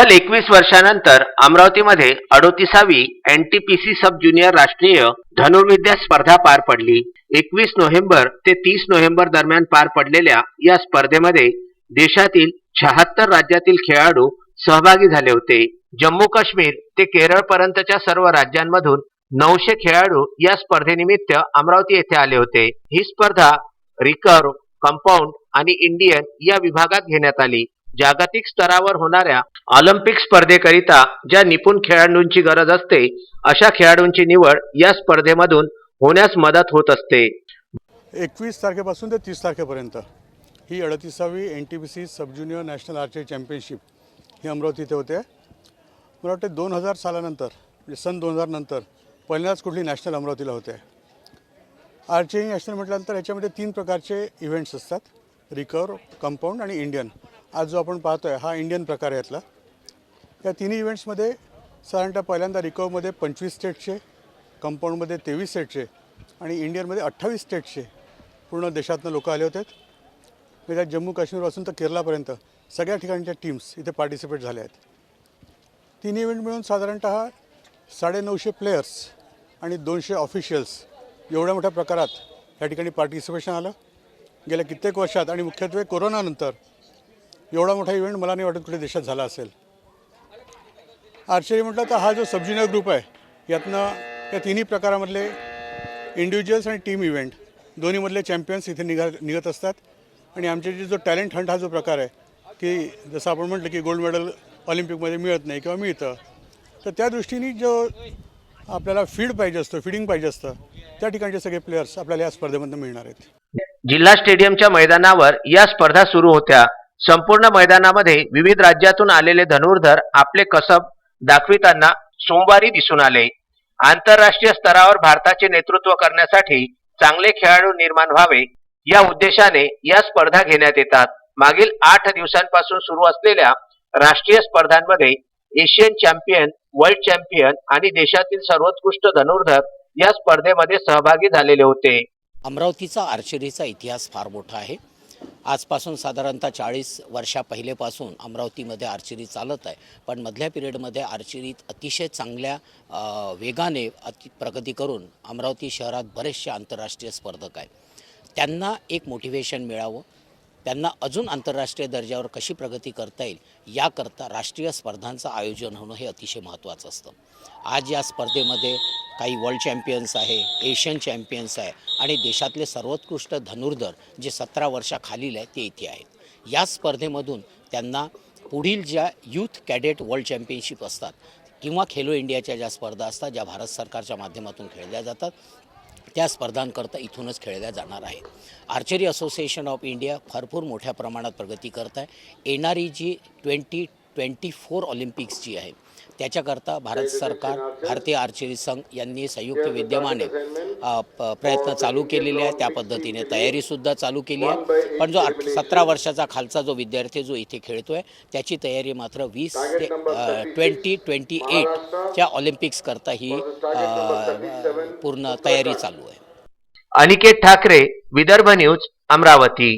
तब्बल एकवीस वर्षानंतर अमरावतीमध्ये अडोतीसावी एनटीपीसी सब ज्युनियर राष्ट्रीय धनुर्विद्या स्पर्धा पार पडली. एकवीस नोव्हेंबर ते तीस नोव्हेंबर दरम्यान पार पडलेल्या या स्पर्धेमध्ये देशातील शहात्तर राज्यातील खेळाडू सहभागी झाले होते. जम्मू काश्मीर ते केरळ पर्यंतच्या सर्व राज्यांमधून नऊशे खेळाडू या स्पर्धेनिमित्त अमरावती येथे आले होते. ही स्पर्धा रिकर्व कंपाऊंड आणि इंडियन या विभागात घेण्यात आली. जागतिक स्तरावर होणाऱ्या ऑलिम्पिक स्पर्धेकरिता ज्या निपुण खेळाडूंची गरज असते अशा खेळाडूंची निवड या स्पर्धेमधून होण्यास मदत होत असते. एकवीस तारखेपासून ते तीस तारखेपर्यंत ही अडतीसावी N T P C sub junior national archery championship ही अमरावती इथे होते. मला वाटते दोन हजार सालानंतर म्हणजे सन दोन हजार नंतर पहिल्यांदाच कुठली नॅशनल अमरावतीला होते. आर्चरी नॅशनल म्हटल्यानंतर याच्यामध्ये तीन प्रकारचे इव्हेंट्स असतात. रिकवर कंपाऊंड आणि इंडियन आज जो आपण पाहतो आहे हा इंडियन प्रकार आहे यातला. या तिन्ही इव्हेंट्समध्ये साधारणतः पहिल्यांदा रिकवमध्ये पंचवीस स्टेटचे कंपाऊंडमध्ये तेवीस स्टेटचे आणि इंडियनमध्ये अठ्ठावीस स्टेटचे पूर्ण देशातनं लोक आले होते. म्हणजे त्यात जम्मू काश्मीरपासून तर केरळापर्यंत सगळ्या ठिकाणच्या टीम्स इथे पार्टिसिपेट झाल्या आहेत. तिन्ही इव्हेंट मिळून साधारणतः साडेनऊशे प्लेयर्स आणि दोनशे ऑफिशियल्स एवढ्या मोठ्या प्रकारात या ठिकाणी पार्टिसिपेशन आलं. गेल्या कित्येक वर्षात आणि मुख्यत्वे कोरोनानंतर एवढा मोठा इव्हेंट मला नाही वाटत कुठे देशात झाला असेल. आर्चरी म्हटलं तर हा जो सब ज्युनियर ग्रुप आहे यातनं या तिन्ही प्रकारामधले इंडिव्हिज्युअल्स आणि टीम इव्हेंट दोन्हीमधले चॅम्पियन्स इथे निघा निघत असतात. आणि आमचे जे जो टॅलेंट हंट हा जो प्रकार आहे की जसं आपण म्हटलं की गोल्ड मेडल ऑलिम्पिकमध्ये मिळत नाही किंवा मिळतं तर त्या दृष्टीने जो आपल्याला फीड पाहिजे असतं फिडिंग पाहिजे असतं त्या ठिकाणचे सगळे प्लेयर्स आपल्याला या स्पर्धेमधून मिळणार आहेत. जिल्हा स्टेडियमच्या मैदानावर या स्पर्धा सुरू होत्या. संपूर्ण मैदानामध्ये विविध राज्यातून आलेले धनुर्धर आपले कसब दाखविताना सोमवारी दिसून आले. आंतरराष्ट्रीय स्तरावर भारताचे नेतृत्व करण्यासाठी चांगले खेळाडू निर्माण व्हावे या उद्देशाने या स्पर्धा घेण्यात येतात. मागील आठ दिवसांपासून सुरू असलेल्या राष्ट्रीय स्पर्धांमध्ये एशियन चॅम्पियन वर्ल्ड चॅम्पियन आणि देशातील सर्वोत्कृष्ट धनुर्धर या स्पर्धेमध्ये सहभागी झालेले होते. अमरावतीचा आर्चरीचा इतिहास फार मोठा आहे. आजपासून साधारणतः चाळीस वर्षा पहिलेपासून अमरावतीमध्ये आर्चरी चालत आहे. पण मधल्या पिरियडमध्ये आर्चरीत अतिशय चांगल्या वेगाने अति प्रगती करून अमरावती शहरात बरेचसे आंतरराष्ट्रीय स्पर्धक आहेत. त्यांना एक मोटिवेशन मिळावं. त्यांना अजून आंतरराष्ट्रीय दर्जावर कशी प्रगती करता येईल याकरता राष्ट्रीय स्पर्धांचं आयोजन होणं हे अतिशय महत्त्वाचं असतं. आज या स्पर्धेमध्ये काही वर्ल्ड चॅम्पियन्स आहे एशियन चॅम्पियन्स आहे आणि देशातले सर्वोत्कृष्ट धनुर्धर जे सतरा वर्षाखालील आहे ते इथे आहेत. या स्पर्धेमधून त्यांना पुढील ज्या यूथ कॅडेट वर्ल्ड चॅम्पियनशिप असतात किंवा खेलो इंडियाच्या ज्या स्पर्धा असतात ज्या भारत सरकारच्या माध्यमातून खेळल्या जातात त्या स्पर्धांकरता इथूनच खेळल्या जाणार आहे आर्चरी असोसिएशन ऑफ इंडिया भरपूर मोठ्या प्रमाणात प्रगती करत आहे. येणारी जी ट्वेंटी ट्वेंटी फोर ऑलिम्पिक्स जी आहे त्याच्याकरता भारत सरकार भारतीय आर्चरी संघ यांनी संयुक्त विद्यमाने प्रयत्न चालू केलेले आहे त्या पद्धतीने तयारीसुद्धा चालू केली आहे. पण जो सतरा वर्षाचा खालचा जो विद्यार्थी जो इथे खेळतो आहे त्याची तयारी मात्र वीस ते ट्वेंटी ट्वेंटी एटच्या ऑलिम्पिक्सकरता ही पूर्ण तयारी चालू आहे. अनिकेत ठाकरे विदर्भ न्यूज अमरावती.